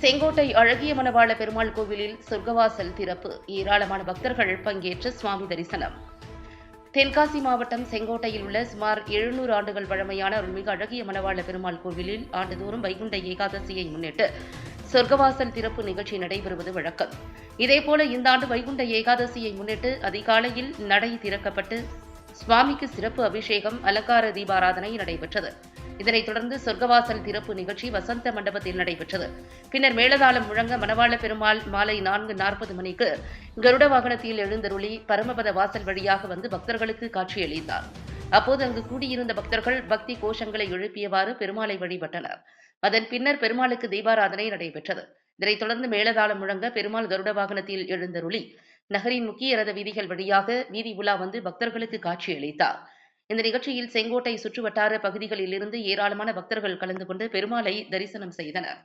செங்கோட்டை அழகிய மணவாள பெருமாள் கோவிலில் சொர்க்கவாசல் திறப்பு. ஏராளமான பக்தர்கள் பங்கேற்று சுவாமி தரிசனம். தென்காசி மாவட்டம் செங்கோட்டையில் உள்ள சுமார் எழுநூறு ஆண்டுகள் பழமையான அருள்மிகு அழகிய மணவாள பெருமாள் கோவிலில் ஆண்டுதோறும் வைகுண்ட ஏகாதசியை முன்னிட்டு சொர்க்கவாசல் திறப்பு நிகழ்ச்சி நடைபெறுவது வழக்கம். இதேபோல இந்த ஆண்டு வைகுண்ட ஏகாதசியை முன்னிட்டு அதிகாலையில் நடை திறக்கப்பட்டு சுவாமிக்கு சிறப்பு அபிஷேகம் அலங்கார தீபாராதனை நடைபெற்றது. இதனைத் தொடர்ந்து சொர்க்கவாசல் திறப்பு நிகழ்ச்சி வசந்த மண்டபத்தில் நடைபெற்றது. பின்னர் மேலதாளம் முழங்க மணவாள பெருமாள் மாலை நான்கு நாற்பது மணிக்கு கருட வாகனத்தில் எழுந்தருளி பரமபத வாசல் வழியாக வந்து பக்தர்களுக்கு காட்சியளித்தார். அப்போது அங்கு கூடியிருந்த பக்தர்கள் பக்தி கோஷங்களை எழுப்பியவாறு பெருமாளை வழிபட்டனர். அதன் பின்னர் பெருமாளுக்கு தீபாராதனை நடைபெற்றது. இதனைத் தொடர்ந்து மேலதாளம் முழங்க பெருமாள் கருட வாகனத்தில் எழுந்தருளி நகரின் முக்கிய ரத வீதிகள் வழியாக வீதி உலா வந்து பக்தர்களுக்கு காட்சியளித்தார். இந்த நிகழ்ச்சியில் செங்கோட்டை சுற்றுவட்டார பகுதிகளில் இருந்து ஏராளமான பக்தர்கள் கலந்து கொண்டு பெருமாளை தரிசனம் செய்தனர்.